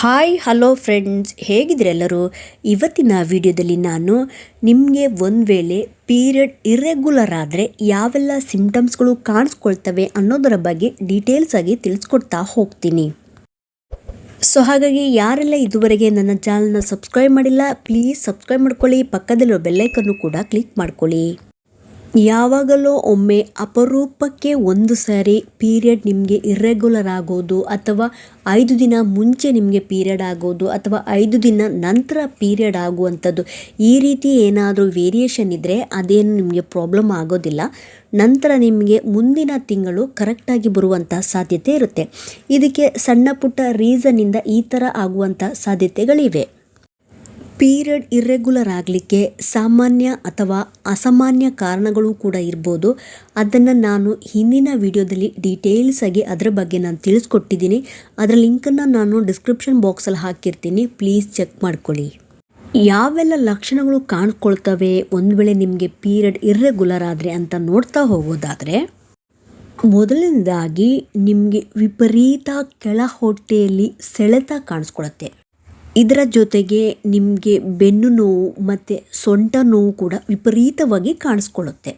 Hi hello friends ಹೇಗಿದ್ರೆಲ್ಲರೂ ಇವತ್ತಿನ ವಿಡಿಯೋದಲ್ಲಿ ನಾನು ನಿಮಗೆ ಒಂದು ವೇಳೆ ಪೀರಿಯಡ್ ಇರ್ರೆಗ್ಯುಲರ್ ಆದರೆ ಯಾವೆಲ್ಲ ಸಿಂಪ್ಟಮ್ಸ್ಗಳು ಕಾಣಿಸ್ಕೊಳ್ತವೆ ಅನ್ನೋದರ ಬಗ್ಗೆ ಡೀಟೇಲ್ಸ್ ಆಗಿ ತಿಳಿಸ್ಕೊಡ್ತಾ ಹೋಗ್ತೀನಿ. ಸೊ ಹಾಗಾಗಿ ಯಾರೆಲ್ಲ ಇದುವರೆಗೆ ನನ್ನ ಚಾನಲ್ನ ಸಬ್ಸ್ಕ್ರೈಬ್ ಮಾಡಿಲ್ಲ ಪ್ಲೀಸ್ ಸಬ್ಸ್ಕ್ರೈಬ್ ಮಾಡ್ಕೊಳ್ಳಿ. ಪಕ್ಕದಲ್ಲಿರೋ ಬೆಲ್ಲೈಕನ್ನು ಕೂಡ ಕ್ಲಿಕ್ ಮಾಡ್ಕೊಳ್ಳಿ. ಯಾವಾಗಲೋ ಒಮ್ಮೆ ಅಪರೂಪಕ್ಕೆ ಒಂದು ಸಾರಿ ಪೀರಿಯಡ್ ನಿಮಗೆ ಇರ್ರೆಗ್ಯುಲರ್ ಆಗೋದು ಅಥವಾ ಐದು ದಿನ ಮುಂಚೆ ನಿಮಗೆ ಪೀರಿಯಡ್ ಆಗೋದು ಅಥವಾ ಐದು ದಿನ ನಂತರ ಪೀರಿಯಡ್ ಆಗುವಂಥದ್ದು, ಈ ರೀತಿ ಏನಾದರೂ ವೇರಿಯೇಷನ್ ಇದ್ದರೆ ಅದೇನು ನಿಮಗೆ ಪ್ರಾಬ್ಲಮ್ ಆಗೋದಿಲ್ಲ. ನಂತರ ನಿಮಗೆ ಮುಂದಿನ ತಿಂಗಳು ಕರೆಕ್ಟಾಗಿ ಬರುವಂಥ ಸಾಧ್ಯತೆ ಇರುತ್ತೆ. ಇದಕ್ಕೆ ಸಣ್ಣ ಪುಟ್ಟ ರೀಸನ್ನಿಂದ ಈ ಥರ ಆಗುವಂಥ ಸಾಧ್ಯತೆಗಳಿವೆ. ಪೀರಿಯಡ್ ಇರ್ರೆಗ್ಯುಲರ್ ಆಗಲಿಕ್ಕೆ ಸಾಮಾನ್ಯ ಅಥವಾ ಅಸಾಮಾನ್ಯ ಕಾರಣಗಳು ಕೂಡ ಇರ್ಬೋದು. ಅದನ್ನು ನಾನು ಹಿಂದಿನ ವಿಡಿಯೋದಲ್ಲಿ ಡೀಟೇಲ್ಸ್ ಆಗಿ ಅದರ ಬಗ್ಗೆ ನಾನು ತಿಳಿಸ್ಕೊಟ್ಟಿದ್ದೀನಿ. ಅದರ ಲಿಂಕನ್ನು ನಾನು ಡಿಸ್ಕ್ರಿಪ್ಷನ್ ಬಾಕ್ಸಲ್ಲಿ ಹಾಕಿರ್ತೀನಿ. ಪ್ಲೀಸ್ ಚೆಕ್ ಮಾಡ್ಕೊಳ್ಳಿ. ಯಾವೆಲ್ಲ ಲಕ್ಷಣಗಳು ಕಾಣ್ಕೊಳ್ತವೆ? ಒಂದು ವೇಳೆ ನಿಮಗೆ ಪೀರಿಯಡ್ ಇರ್ರೆಗ್ಯುಲರ್ ಆದರೆ ಅಂತ ನೋಡ್ತಾ ಹೋಗೋದಾದರೆ, ಮೊದಲನೇದಾಗಿ ನಿಮಗೆ ವಿಪರೀತ ಕೆಳ ಹೊಟ್ಟೆಯಲ್ಲಿ ಸೆಳೆತ ಕಾಣಿಸ್ಕೊಳುತ್ತೆ. ಇದರ ಜೊತೆಗೆ ನಿಮಗೆ ಬೆನ್ನು ನೋವು ಮತ್ತು ಸೊಂಟ ನೋವು ಕೂಡ ವಿಪರೀತವಾಗಿ ಕಾಣಿಸ್ಕೊಳ್ಳುತ್ತೆ.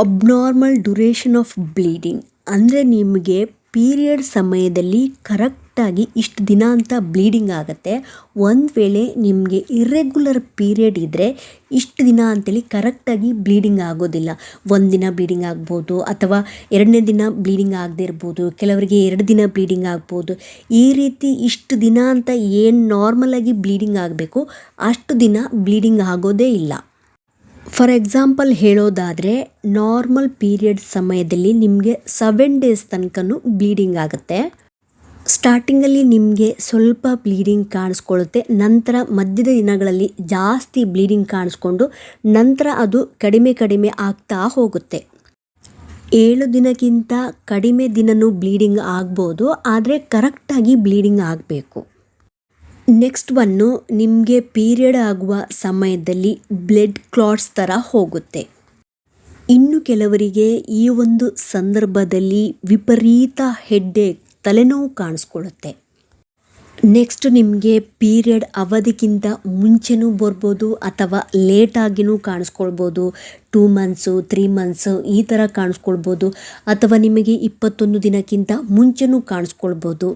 ಅಬ್ನಾರ್ಮಲ್ ಡ್ಯುರೇಷನ್ ಆಫ್ ಬ್ಲೀಡಿಂಗ್ ಅಂದರೆ ನಿಮಗೆ ಪೀರಿಯಡ್ ಸಮಯದಲ್ಲಿ ಕರೆಕ್ಟಾಗಿ ಇಷ್ಟು ದಿನ ಅಂತ ಬ್ಲೀಡಿಂಗ್ ಆಗುತ್ತೆ. ಒಂದು ವೇಳೆ ನಿಮಗೆ ಇರ್ರೆಗ್ಯುಲರ್ ಪೀರಿಯಡ್ ಇದ್ದರೆ ಇಷ್ಟು ದಿನ ಅಂತೇಳಿ ಕರೆಕ್ಟಾಗಿ ಬ್ಲೀಡಿಂಗ್ ಆಗೋದಿಲ್ಲ. ಒಂದು ದಿನ ಬ್ಲೀಡಿಂಗ್ ಆಗ್ಬೋದು ಅಥವಾ ಎರಡನೇ ದಿನ ಬ್ಲೀಡಿಂಗ್ ಆಗದೇ ಇರ್ಬೋದು, ಕೆಲವರಿಗೆ ಎರಡು ದಿನ ಬ್ಲೀಡಿಂಗ್ ಆಗ್ಬೋದು. ಈ ರೀತಿ ಇಷ್ಟು ದಿನ ಅಂತ ಏನು ನಾರ್ಮಲಾಗಿ ಬ್ಲೀಡಿಂಗ್ ಆಗಬೇಕು, ಅಷ್ಟು ದಿನ ಬ್ಲೀಡಿಂಗ್ ಆಗೋದೇ ಇಲ್ಲ. ಫಾರ್ ಎಕ್ಸಾಂಪಲ್ ಹೇಳೋದಾದರೆ ನಾರ್ಮಲ್ ಪೀರಿಯಡ್ ಸಮಯದಲ್ಲಿ ನಿಮಗೆ ಸೆವೆನ್ ಡೇಸ್ ತನಕನೂ ಬ್ಲೀಡಿಂಗ್ ಆಗುತ್ತೆ. ಸ್ಟಾರ್ಟಿಂಗಲ್ಲಿ ನಿಮಗೆ ಸ್ವಲ್ಪ ಬ್ಲೀಡಿಂಗ್ ಕಾಣಿಸ್ಕೊಳ್ಳುತ್ತೆ, ನಂತರ ಮಧ್ಯದ ದಿನಗಳಲ್ಲಿ ಜಾಸ್ತಿ ಬ್ಲೀಡಿಂಗ್ ಕಾಣಿಸ್ಕೊಂಡು ನಂತರ ಅದು ಕಡಿಮೆ ಕಡಿಮೆ ಆಗ್ತಾ ಹೋಗುತ್ತೆ. ಏಳು ದಿನಕ್ಕಿಂತ ಕಡಿಮೆ ದಿನವೂ ಬ್ಲೀಡಿಂಗ್ ಆಗ್ಬೋದು, ಆದರೆ ಕರೆಕ್ಟಾಗಿ ಬ್ಲೀಡಿಂಗ್ ಆಗಬೇಕು. ನೆಕ್ಸ್ಟ್ ಒನ್ನು ನಿಮಗೆ ಪೀರಿಯಡ್ ಆಗುವ ಸಮಯದಲ್ಲಿ ಬ್ಲಡ್ ಕ್ಲಾಟ್ಸ್ ಥರ ಹೋಗುತ್ತೆ. ಇನ್ನು ಕೆಲವರಿಗೆ ಈ ಒಂದು ಸಂದರ್ಭದಲ್ಲಿ ವಿಪರೀತ ಹೆಡ್ಡೇಕ್ ತಲೆನೋವು ಕಾಣಿಸ್ಕೊಳ್ಳುತ್ತೆ. ನೆಕ್ಸ್ಟ್ ನಿಮಗೆ ಪೀರಿಯಡ್ ಅವಧಿಗಿಂತ ಮುಂಚೆನೂ ಬರ್ಬೋದು ಅಥವಾ ಲೇಟಾಗಿಯೂ ಕಾಣಿಸ್ಕೊಳ್ಬೋದು. ಟೂ ಮಂತ್ಸು ತ್ರೀ ಮಂತ್ಸು ಈ ಥರ ಕಾಣಿಸ್ಕೊಳ್ಬೋದು ಅಥವಾ ನಿಮಗೆ ಇಪ್ಪತ್ತೊಂದು ದಿನಕ್ಕಿಂತ ಮುಂಚೆನೂ ಕಾಣಿಸ್ಕೊಳ್ಬೋದು.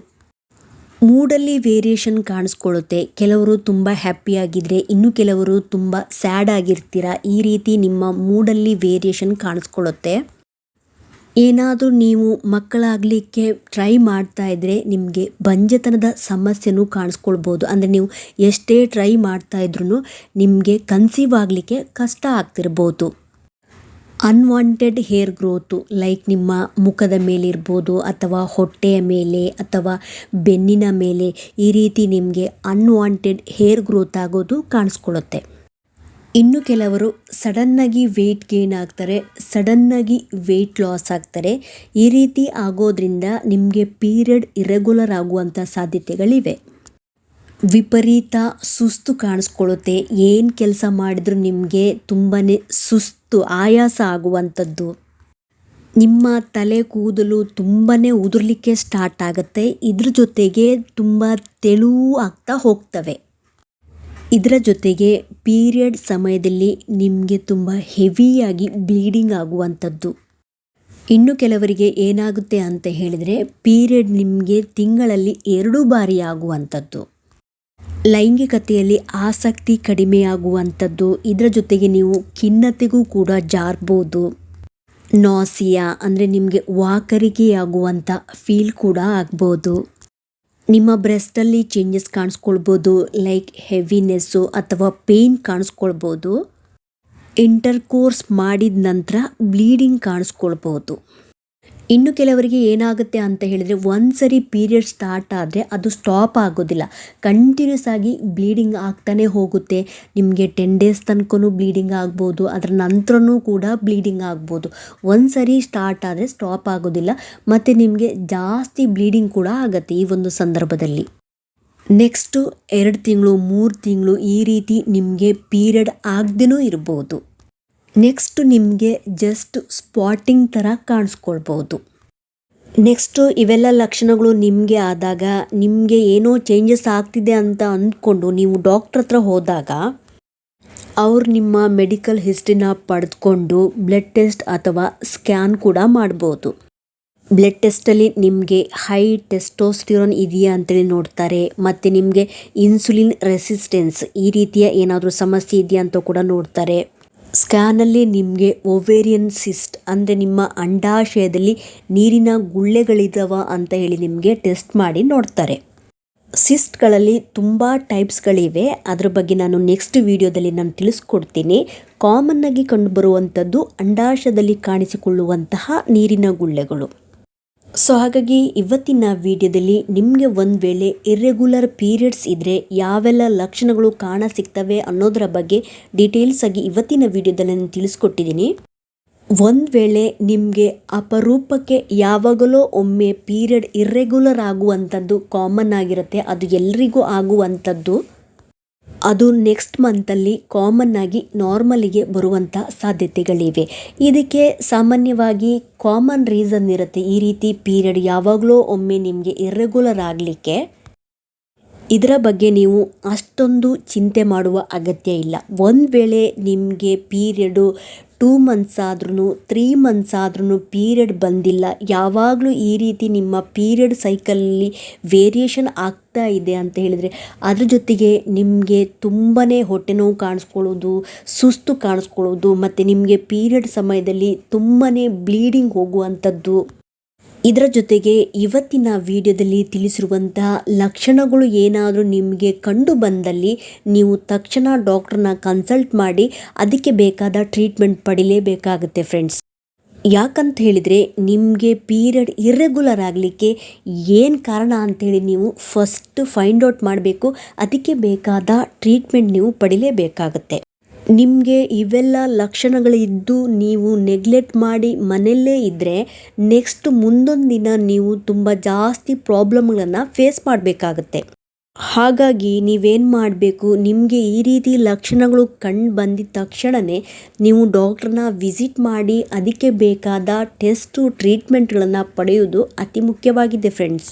ಮೂಡಲ್ಲಿ ವೇರಿಯೇಷನ್ ಕಾಣಿಸ್ಕೊಳ್ಳುತ್ತೆ. ಕೆಲವರು ತುಂಬ ಹ್ಯಾಪಿಯಾಗಿದ್ದರೆ ಇನ್ನು ಕೆಲವರು ತುಂಬ ಸ್ಯಾಡ್ ಆಗಿರ್ತೀರ? ಈ ರೀತಿ ನಿಮ್ಮ ಮೂಡಲ್ಲಿ ವೇರಿಯೇಷನ್ ಕಾಣಿಸ್ಕೊಳ್ಳುತ್ತೆ. ಏನಾದರೂ ನೀವು ಮಕ್ಕಳಾಗಲಿಕ್ಕೆ ಟ್ರೈ ಮಾಡ್ತಾ ಇದ್ದರೆ ನಿಮಗೆ ಬಂಜತನದ ಸಮಸ್ಯೆನೂ ಕಾಣಿಸ್ಕೊಳ್ಬೋದು. ಅಂದರೆ ನೀವು ಎಷ್ಟೇ ಟ್ರೈ ಮಾಡ್ತಾ ಇದ್ರೂ ನಿಮಗೆ ಕನ್ಸೀವ್ ಆಗಲಿಕ್ಕೆ ಕಷ್ಟ ಆಗ್ತಿರ್ಬೋದು. ಅನ್ವಾಂಟೆಡ್ ಹೇರ್ ಗ್ರೋತು ಲೈಕ್ ನಿಮ್ಮ ಮುಖದ ಮೇಲೆ ಇರ್ಬೋದು ಅಥವಾ ಹೊಟ್ಟೆಯ ಮೇಲೆ, ಅಥವಾ ಬೆನ್ನಿನ ಮೇಲೆ ಈ ರೀತಿ ನಿಮಗೆ ಅನ್ವಾಂಟೆಡ್ ಹೇರ್ ಗ್ರೋತ್ ಆಗೋದು ಕಾಣಿಸ್ಕೊಳ್ಳುತ್ತೆ ಇನ್ನು ಕೆಲವರು ಸಡನ್ನಾಗಿ ವೆಯ್ಟ್ ಗೇನ್ ಆಗ್ತಾರೆ, ಸಡನ್ನಾಗಿ ವೆಯ್ಟ್ ಲಾಸ್ ಆಗ್ತಾರೆ. ಈ ರೀತಿ ಆಗೋದ್ರಿಂದ ನಿಮಗೆ ಪೀರಿಯಡ್ ಇರೆಗ್ಯುಲರ್ ಆಗುವಂಥ ಸಾಧ್ಯತೆಗಳಿವೆ. ವಿಪರೀತ ಸುಸ್ತು ಕಾಣಿಸ್ಕೊಳ್ಳುತ್ತೆ. ಏನು ಕೆಲಸ ಮಾಡಿದ್ರೂ ನಿಮಗೆ ತುಂಬಾ ಸುಸ್ತು, ಆಯಾಸ ಆಗುವಂಥದ್ದು. ನಿಮ್ಮ ತಲೆ ಕೂದಲು ತುಂಬಾ ಉದುರಲಿಕ್ಕೆ ಸ್ಟಾರ್ಟ್ ಆಗುತ್ತೆ. ಇದ್ರ ಜೊತೆಗೆ ತುಂಬ ತೆಳು ಆಗ್ತಾ ಹೋಗ್ತವೆ. ಇದರ ಜೊತೆಗೆ ಪೀರಿಯಡ್ ಸಮಯದಲ್ಲಿ ನಿಮಗೆ ತುಂಬ ಹೆವಿಯಾಗಿ ಬ್ಲೀಡಿಂಗ್ ಆಗುವಂಥದ್ದು. ಇನ್ನು ಕೆಲವರಿಗೆ ಏನಾಗುತ್ತೆ ಅಂತ ಹೇಳಿದರೆ ಪೀರಿಯಡ್ ನಿಮಗೆ ತಿಂಗಳಲ್ಲಿ ಎರಡು ಬಾರಿ ಆಗುವಂಥದ್ದು. ಲೈಂಗಿಕತೆಯಲ್ಲಿ ಆಸಕ್ತಿ ಕಡಿಮೆಯಾಗುವಂಥದ್ದು ಇದರ ಜೊತೆಗೆ ನೀವು ಖಿನ್ನತೆಗೂ ಕೂಡ ಜಾರ್ಬೋದು. ನಾಸಿಯಾ ಅಂದರೆ ನಿಮಗೆ ವಾಕರಿಕೆಯಾಗುವಂಥ ಫೀಲ್ ಕೂಡ ಆಗ್ಬೋದು. ನಿಮ್ಮ ಬ್ರೆಸ್ಟಲ್ಲಿ ಚೇಂಜಸ್ ಕಾಣಿಸ್ಕೊಳ್ಬೋದು, ಲೈಕ್ ಹೆವಿನೆಸ್ಸು ಅಥವಾ ಪೇಯ್ನ್ ಕಾಣಿಸ್ಕೊಳ್ಬೋದು. ಇಂಟರ್ ಕೋರ್ಸ್ ಮಾಡಿದ ನಂತರ ಬ್ಲೀಡಿಂಗ್ ಕಾಣಿಸ್ಕೊಳ್ಬೋದು. ಇನ್ನು ಕೆಲವರಿಗೆ ಏನಾಗುತ್ತೆ ಅಂತ ಹೇಳಿದರೆ ಒಂದು ಸರಿ ಪೀರಿಯಡ್ ಸ್ಟಾರ್ಟ್ ಆದರೆ ಅದು ಸ್ಟಾಪ್ ಆಗೋದಿಲ್ಲ. ಕಂಟಿನ್ಯೂಸ್ ಆಗಿ ಬ್ಲೀಡಿಂಗ್ ಆಗ್ತಾನೆ ಹೋಗುತ್ತೆ. ನಿಮಗೆ ಟೆನ್ ಡೇಸ್ ತನಕನೂ ಬ್ಲೀಡಿಂಗ್ ಆಗ್ಬೋದು, ಅದರ ನಂತರನೂ ಕೂಡ ಬ್ಲೀಡಿಂಗ್ ಆಗ್ಬೋದು. ಒಂದು ಸರಿ ಸ್ಟಾರ್ಟ್ ಆದರೆ ಸ್ಟಾಪ್ ಆಗೋದಿಲ್ಲ, ಮತ್ತು ನಿಮಗೆ ಜಾಸ್ತಿ ಬ್ಲೀಡಿಂಗ್ ಕೂಡ ಆಗುತ್ತೆ ಈ ಒಂದು ಸಂದರ್ಭದಲ್ಲಿ. ನೆಕ್ಸ್ಟು ಎರಡು ತಿಂಗಳು, ಮೂರು ತಿಂಗಳು ಈ ರೀತಿ ನಿಮಗೆ ಪೀರಿಯಡ್ ಆಗದೇನೂ ಇರ್ಬೋದು. ನೆಕ್ಸ್ಟ್ ನಿಮಗೆ ಜಸ್ಟ್ ಸ್ಪಾಟಿಂಗ್ ಥರ ಕಾಣಿಸ್ಕೊಳ್ಬೋದು. ನೆಕ್ಸ್ಟು ಇವೆಲ್ಲ ಲಕ್ಷಣಗಳು ನಿಮಗೆ ಆದಾಗ ನಿಮಗೆ ಏನೋ ಚೇಂಜಸ್ ಆಗ್ತಿದೆ ಅಂತ ಅಂದ್ಕೊಂಡು ನೀವು ಡಾಕ್ಟ್ರ್ ಹತ್ರ ಹೋದಾಗ ಅವ್ರು ನಿಮ್ಮ ಮೆಡಿಕಲ್ ಹಿಸ್ಟ್ರಿನ ಪಡೆದುಕೊಂಡು ಬ್ಲಡ್ ಟೆಸ್ಟ್ ಅಥವಾ ಸ್ಕ್ಯಾನ್ ಕೂಡ ಮಾಡ್ಬೋದು. ಬ್ಲಡ್ ಟೆಸ್ಟಲ್ಲಿ ನಿಮಗೆ ಹೈ ಟೆಸ್ಟೋಸ್ಟಿರೋನ್ ಇದೆಯಾ ಅಂತೇಳಿ ನೋಡ್ತಾರೆ, ಮತ್ತು ನಿಮಗೆ ಇನ್ಸುಲಿನ್ ರೆಸಿಸ್ಟೆನ್ಸ್ ಈ ರೀತಿಯ ಏನಾದರೂ ಸಮಸ್ಯೆ ಇದೆಯಾ ಅಂತ ಕೂಡ ನೋಡ್ತಾರೆ. ಸ್ಕ್ಯಾನಲ್ಲಿ ನಿಮಗೆ ಒವೇರಿಯನ್ ಸಿಸ್ಟ್ ಅಂದರೆ ನಿಮ್ಮ ಅಂಡಾಶಯದಲ್ಲಿ ನೀರಿನ ಗುಳ್ಳೆಗಳಿದ್ದಾವ ಅಂತ ಹೇಳಿ ನಿಮಗೆ ಟೆಸ್ಟ್ ಮಾಡಿ ನೋಡ್ತಾರೆ. ಸಿಸ್ಟ್ಗಳಲ್ಲಿ ತುಂಬ ಟೈಪ್ಸ್ಗಳಿವೆ. ಅದ್ರ ಬಗ್ಗೆ ನಾನು ನೆಕ್ಸ್ಟ್ ವಿಡಿಯೋದಲ್ಲಿ ನಾನು ತಿಳಿಸ್ಕೊಡ್ತೀನಿ. ಕಾಮನ್ನಾಗಿ ಕಂಡುಬರುವಂಥದ್ದು ಅಂಡಾಶಯದಲ್ಲಿ ಕಾಣಿಸಿಕೊಳ್ಳುವಂತಹ ನೀರಿನ ಗುಳ್ಳೆಗಳು. ಸೊ ಹಾಗಾಗಿ ಇವತ್ತಿನ ವಿಡಿಯೋದಲ್ಲಿ ನಿಮಗೆ ಒಂದು ವೇಳೆ ಇರ್ರೆಗ್ಯುಲರ್ ಪೀರಿಯಡ್ಸ್ ಇದ್ದರೆ ಯಾವೆಲ್ಲ ಲಕ್ಷಣಗಳು ಕಾಣ ಸಿಗ್ತವೆ ಅನ್ನೋದರ ಬಗ್ಗೆ ಡೀಟೇಲ್ಸ್ ಆಗಿ ಇವತ್ತಿನ ವಿಡಿಯೋದಲ್ಲಿ ನಾನು ತಿಳಿಸ್ಕೊಟ್ಟಿದ್ದೀನಿ. ಒಂದು ವೇಳೆ ನಿಮಗೆ ಅಪರೂಪಕ್ಕೆ ಯಾವಾಗಲೋ ಒಮ್ಮೆ ಪೀರಿಯಡ್ ಇರ್ರೆಗ್ಯುಲರ್ ಆಗುವಂಥದ್ದು ಕಾಮನ್ ಆಗಿರುತ್ತೆ, ಅದು ಎಲ್ರಿಗೂ ಆಗುವಂಥದ್ದು. ಅದು ನೆಕ್ಸ್ಟ್ ಮಂತಲ್ಲಿ ಕಾಮನ್ ಆಗಿ ನಾರ್ಮಲಿಗೆ ಬರುವಂಥ ಸಾಧ್ಯತೆಗಳಿವೆ. ಇದಕ್ಕೆ ಸಾಮಾನ್ಯವಾಗಿ ಕಾಮನ್ ರೀಸನ್ ಇರುತ್ತೆ. ಈ ರೀತಿ ಪೀರಿಯಡ್ ಯಾವಾಗಲೂ ಒಮ್ಮೆ ನಿಮಗೆ ಇರ್ರೆಗ್ಯುಲರ್ ಆಗಲಿಕ್ಕೆ ಇದರ ಬಗ್ಗೆ ನೀವು ಅಷ್ಟೊಂದು ಚಿಂತೆ ಮಾಡುವ ಅಗತ್ಯ ಇಲ್ಲ. ಒಂದು ವೇಳೆ ನಿಮಗೆ ಪೀರಿಯಡು ಟೂ ಮಂತ್ಸ್ ಆದ್ರೂ ತ್ರೀ ಮಂತ್ಸ್ ಆದ್ರೂ ಪೀರಿಯಡ್ ಬಂದಿಲ್ಲ. ಯಾವಾಗಲೂ ಈ ರೀತಿ ನಿಮ್ಮ ಪೀರಿಯಡ್ ಸೈಕಲಲ್ಲಿ ವೇರಿಯೇಷನ್ ಆಗ್ತಾ ಇದೆ ಅಂತ ಹೇಳಿದರೆ, ಅದ್ರ ಜೊತೆಗೆ ನಿಮಗೆ ತುಂಬಾ ಹೊಟ್ಟೆ ನೋವು ಕಾಣಿಸ್ಕೊಳ್ಳೋದು, ಸುಸ್ತು ಕಾಣಿಸ್ಕೊಳ್ಳೋದು, ಮತ್ತು ನಿಮಗೆ ಪೀರಿಯಡ್ ಸಮಯದಲ್ಲಿ ತುಂಬಾ ಬ್ಲೀಡಿಂಗ್ ಹೋಗುವಂಥದ್ದು. ಇದರ ಜೊತೆಗೆ ಇವತ್ತಿನ ವಿಡಿಯೋದಲ್ಲಿ ತಿಳಿಸಿರುವಂತಹ ಲಕ್ಷಣಗಳು ಏನಾದರೂ ನಿಮಗೆ ಕಂಡು ಬಂದಲ್ಲಿ ನೀವು ತಕ್ಷಣ ಡಾಕ್ಟ್ರನ್ನ ಕನ್ಸಲ್ಟ್ ಮಾಡಿ ಅದಕ್ಕೆ ಬೇಕಾದ ಟ್ರೀಟ್ಮೆಂಟ್ ಪಡಿಲೇಬೇಕಾಗುತ್ತೆ ಫ್ರೆಂಡ್ಸ್. ಯಾಕಂತ ಹೇಳಿದರೆ ನಿಮಗೆ ಪೀರಿಯಡ್ ಇರ್ರೆಗ್ಯುಲರ್ ಆಗಲಿಕ್ಕೆ ಏನು ಕಾರಣ ಅಂಥೇಳಿ ನೀವು ಫಸ್ಟ್ ಫೈಂಡ್ ಔಟ್ ಮಾಡಬೇಕು, ಅದಕ್ಕೆ ಬೇಕಾದ ಟ್ರೀಟ್ಮೆಂಟ್ ನೀವು ಪಡಿಲೇಬೇಕಾಗುತ್ತೆ. ನಿಮಗೆ ಇವೆಲ್ಲ ಲಕ್ಷಣಗಳಿದ್ದು ನೀವು ನೆಗ್ಲೆಕ್ಟ್ ಮಾಡಿ ಮನೆಯಲ್ಲೇ ಇದ್ದರೆ ನೆಕ್ಸ್ಟ್ ಮುಂದೊಂದು ದಿನ ನೀವು ತುಂಬ ಜಾಸ್ತಿ ಪ್ರಾಬ್ಲಮ್ಗಳನ್ನು ಫೇಸ್ ಮಾಡಬೇಕಾಗತ್ತೆ. ಹಾಗಾಗಿ ನೀವೇನು ಮಾಡಬೇಕು? ನಿಮಗೆ ಈ ರೀತಿ ಲಕ್ಷಣಗಳು ಕಂಡು ಬಂದಿದ ತಕ್ಷಣವೇ ನೀವು ಡಾಕ್ಟ್ರನ್ನ ವಿಸಿಟ್ ಮಾಡಿ ಅದಕ್ಕೆ ಬೇಕಾದ ಟೆಸ್ಟು ಟ್ರೀಟ್ಮೆಂಟ್ಗಳನ್ನು ಪಡೆಯುವುದು ಅತಿ ಮುಖ್ಯವಾಗಿದೆ ಫ್ರೆಂಡ್ಸ್